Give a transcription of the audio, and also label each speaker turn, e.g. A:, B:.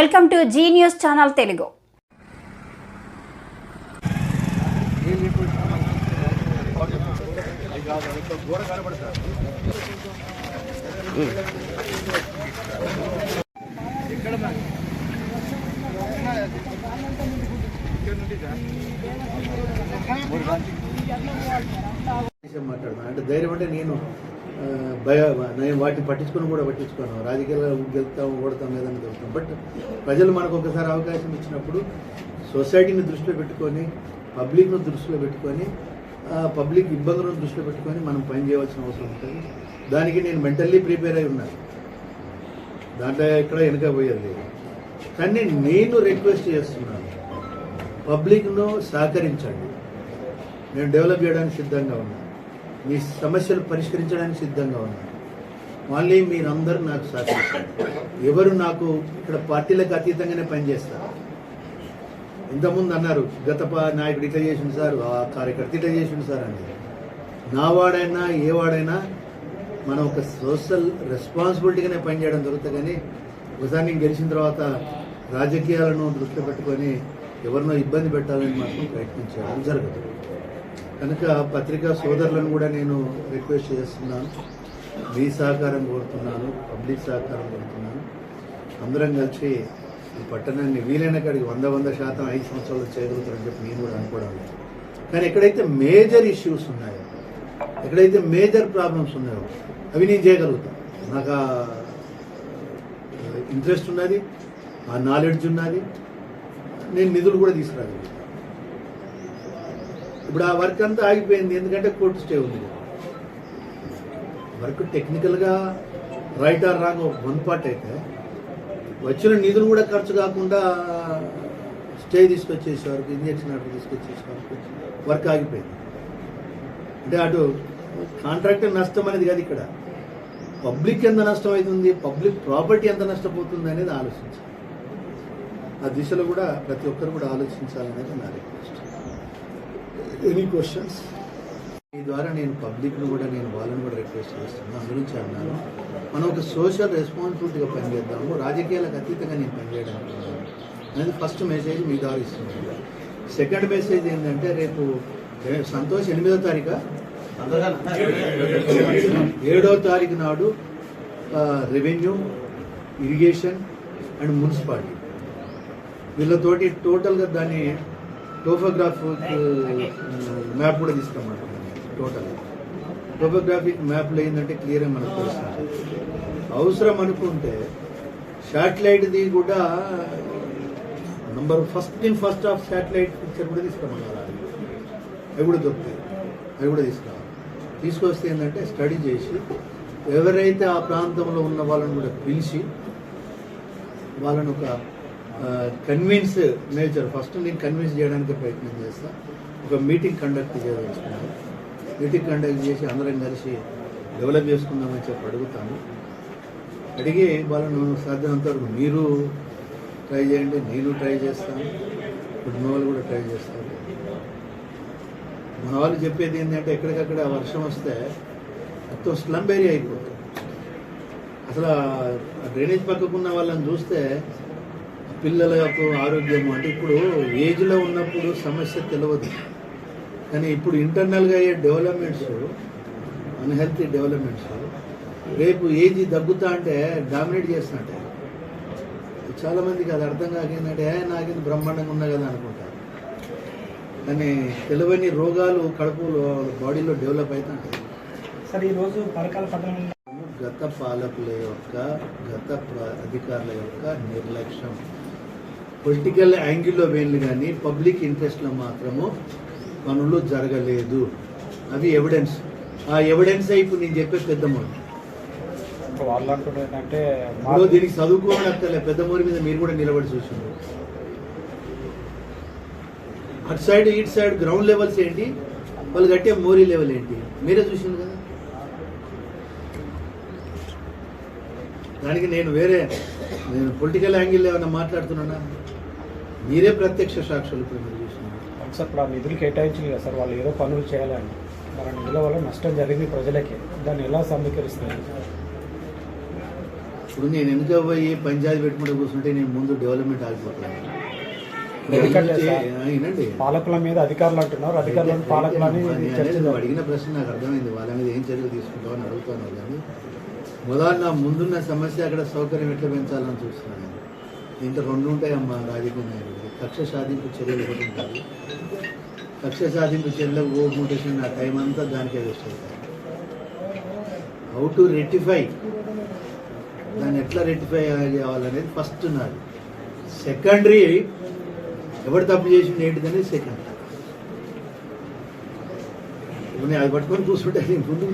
A: Welcome to Zee News channel Telugu.
B: విషయం అంటే ధైర్యం అంటే నేను భయ నేను వాటిని పట్టించుకొని కూడా పట్టించుకోను. రాజకీయాలు గెలుతాం ఓడతాం లేదని గెలుస్తాం బట్ ప్రజలు మనకు ఒకసారి అవకాశం ఇచ్చినప్పుడు సొసైటీని దృష్టిలో పెట్టుకొని పబ్లిక్ను దృష్టిలో పెట్టుకొని పబ్లిక్ ఇబ్బందులను దృష్టిలో పెట్టుకొని మనం పని చేయవలసిన అవసరం ఉంటుంది. దానికి నేను మెంటల్లీ ప్రిపేర్ అయి ఉన్నాను. దాంట్లో ఎక్కడ వెనకపోయేది లేదు కానీ నేను రిక్వెస్ట్ చేస్తున్నాను పబ్లిక్ను సహకరించండి. నేను డెవలప్ చేయడానికి సిద్ధంగా ఉన్నాను. మీ సమస్యలు పరిష్కరించడానికి సిద్ధంగా ఉన్నాను మళ్ళీ మీరందరూ నాకు సహకరిస్తారు ఎవరు నాకు ఇక్కడ పార్టీలకు అతీతంగానే పనిచేస్తారు? ఇంతకుముందు అన్నారు గత నాయకుడు ఇట్లా చేసిండు సార్ ఆ కార్యకర్త ఇట్లా చేసిండు సార్ అని. నా వాడైనా ఏ వాడైనా మనం ఒక సోషల్ రెస్పాన్సిబిలిటీగానే పనిచేయడం జరుగుతుంది కానీ ఒకసారి నేను గెలిచిన తర్వాత రాజకీయాలను దృష్టిలో పెట్టుకొని ఎవరినో ఇబ్బంది పెట్టాలని మాత్రం ప్రయత్నించారు జరగదు. కనుక పత్రికా సోదరులను కూడా నేను రిక్వెస్ట్ చేస్తున్నాను. మీ సహకారం కోరుతున్నాను. పబ్లిక్ సహకారం కోరుతున్నాను. అందరం కలిసి ఈ పట్టణాన్ని వీలైన కాడికి వంద వంద శాతం ఐదు సంవత్సరాలు చేయగలుగుతారని చెప్పి నేను కూడా అనుకోవడం లేదు. కానీ ఎక్కడైతే మేజర్ ఇష్యూస్ ఉన్నాయో ఎక్కడైతే మేజర్ ప్రాబ్లమ్స్ ఉన్నాయో అవి నేను చేయగలుగుతాను నాకు ఇంట్రెస్ట్ ఉన్నది ఆ నాలెడ్జ్ ఉన్నది నేను నిధులు కూడా తీసుకురాగలను ఇప్పుడు ఆ వర్క్ అంతా ఆగిపోయింది ఎందుకంటే కోర్టు స్టే ఉంది వర్క్ టెక్నికల్గా right or wrong one part అయితే వచ్చిన నిధులు కూడా ఖర్చు కాకుండా స్టే తీసుకొచ్చేసే వరకు ఇంజక్షన్ అటు తీసుకొచ్చేసే వరకు వర్క్ ఆగిపోయింది. అంటే అటు కాంట్రాక్టర్ నష్టం అనేది కాదు ఇక్కడ. పబ్లిక్ ఎంత నష్టం అవుతుంది పబ్లిక్ ప్రాపర్టీ ఎంత నష్టపోతుంది అనేది ఆలోచించాలి. ఆ దిశలో కూడా ప్రతి ఒక్కరు కూడా ఆలోచించాలనేది నా రిక్వెస్ట్ ఎనీ క్వశ్చన్స్ ఈ ద్వారా నేను పబ్లిక్ను కూడా నేను వాళ్ళని కూడా రిక్వెస్ట్ చేస్తున్నాను అందు గురించి అన్నాను మనం ఒక సోషల్ రెస్పాన్సిబిలిటీగా పనిచేద్దాము. రాజకీయాలకు అతీతంగా నేను పనిచేయడానికి అనేది ఫస్ట్ మెసేజ్ మీ ద్వారా ఇస్తున్నాను. సెకండ్ మెసేజ్ ఏంటంటే రేపు సంతోష్ ఎనిమిదో తారీఖు? ఏడో తారీఖు నాడు రెవెన్యూ ఇరిగేషన్ అండ్ మున్సిపాలిటీ. వీళ్ళతోటి టోటల్గా దాన్ని టోఫోగ్రాఫ్ మ్యాప్ కూడా తీసుకోమంటున్నాను టోటల్. టోపోగ్రాఫిక్ మ్యాప్లో ఏంటంటే క్లియర్గా మనకు తెలుస్తుంది. అవసరం అనుకుంటే శాటిలైట్ది కూడా number first in first of satellite picture కూడా తీసుకోమన్నారు అవి కూడా దొరుకుతాయి. అవి కూడా తీసుకురావాలి తీసుకొస్తే ఏంటంటే స్టడీ చేసి ఎవరైతే ఆ ప్రాంతంలో ఉన్న వాళ్ళని కూడా పిలిచి వాళ్ళని ఒక కన్విన్స్ నేచర్ ఫస్ట్ నేను కన్విన్స్ చేయడానికి ప్రయత్నం చేస్తా. ఒక మీటింగ్ కండక్ట్ చేయదలుచుకున్నాను మీటింగ్ కండక్ట్ చేసి అందరం కలిసి డెవలప్ చేసుకుందామని చెప్పి అడుగుతాను. అడిగి వాళ్ళను సాధ్యమంత వరకు మీరు ట్రై చేయండి నేను ట్రై చేస్తాను. కుటుంబ వాళ్ళు కూడా ట్రై చేస్తారు. మన వాళ్ళు చెప్పేది ఏంటంటే ఎక్కడికక్కడ వర్షం వస్తే మొత్తం స్లమ్ ఏరియా అయిపోతుంది. అసలు ఆ డ్రైనేజ్ పక్కకున్న వాళ్ళని చూస్తే పిల్లల యొక్క ఆరోగ్యం అంటే ఇప్పుడు ఏజ్లో ఉన్నప్పుడు సమస్య తెలియదు కానీ ఇప్పుడు ఇంటర్నల్గా అయ్యే డెవలప్మెంట్స్ అన్హెల్తీ డెవలప్మెంట్స్ రేపు ఏజ్ తగ్గుతా అంటే డామినేట్ చేస్తున్నట్టే. చాలా మందికి అది అర్థం కాక ఏంటంటే "ఏ, నాకేంది బ్రహ్మాండంగా ఉన్నా కదా అనుకుంటారు కానీ తెలియని రోగాలు కడుపులో బాడీలో డెవలప్ అవుతుంటాయి.
C: సార్ ఈరోజు పరకాల
B: గత పాలకుల యొక్క గత అధికారుల యొక్క నిర్లక్ష్యం. పొలిటికల్ యాంగిల్లో వేళ్ళు కానీ పబ్లిక్ ఇంట్రెస్ట్లో మాత్రము పనులు జరగలేదు. అది ఎవిడెన్స్. ఆ ఎవిడెన్స్ ఇప్పుడు నేను చెప్పే పెద్ద మోడి ఇప్పుడు దీనికి చదువుకోవడం పెద్ద మోరి మీద మీరు కూడా నిలబడి చూసిండ్రు. అటు సైడ్ ఇటు సైడ్ గ్రౌండ్ లెవెల్స్ ఏంటి? వాళ్ళు కట్టే మోరీ లెవెల్ ఏంటి? మీరే చూసిండ్రు కదా. దానికి నేను వేరే నేను పొలిటికల్ యాంగిల్ ఏమైనా మాట్లాడుతున్నానా? మీరే ప్రత్యక్ష సాక్షులు
C: సార్ ఇప్పుడు ఆ నిధులు కేటాయించింది కదా సార్ వాళ్ళు ఏదో పనులు చేయాలని మరి ఆ నిధుల వల్ల నష్టం జరిగింది ప్రజలకి. దాన్ని ఎలా సమీకరిస్తారు?
B: ఇప్పుడు నేను వెనుక పోయి పంచాయతీ పెట్టుకుంటే కూర్చుంటే నేను ముందు డెవలప్మెంట్ ఆగిపోతాను. వినండి
C: పాలకుల మీద అధికారులు అంటున్నారు అధికారులను పాలకులని
B: అడిగిన ప్రశ్న నాకు అర్థమైంది. వాళ్ళ మీద ఏం చర్యలు తీసుకుంటావు అని అడుగుతాను కానీ మొదలు నా ముందున్న సమస్య అక్కడ సౌకర్యం ఎట్లా పెంచాలని చూస్తున్నాను నేను. దీంట్లో రెండు ఉంటాయమ్మా అమ్మా రాజకీయ కక్ష సాధింపు చర్యలు ఒకటి ఉంటుంది కక్ష సాధింపు చర్యలకు ఓకుంటే నా టైం అంతా దానికే వేస్ట్ అవుతాయి. హౌ టు రెటిఫై దాన్ని ఎట్లా రెట్టిఫై చేయాలనేది ఫస్ట్ నాది. సెకండరీ ఎవరు తప్పు చేసింది ఏంటిదనేది సెకండరీ నేను అది పట్టుకొని కూర్చుంటే ముందు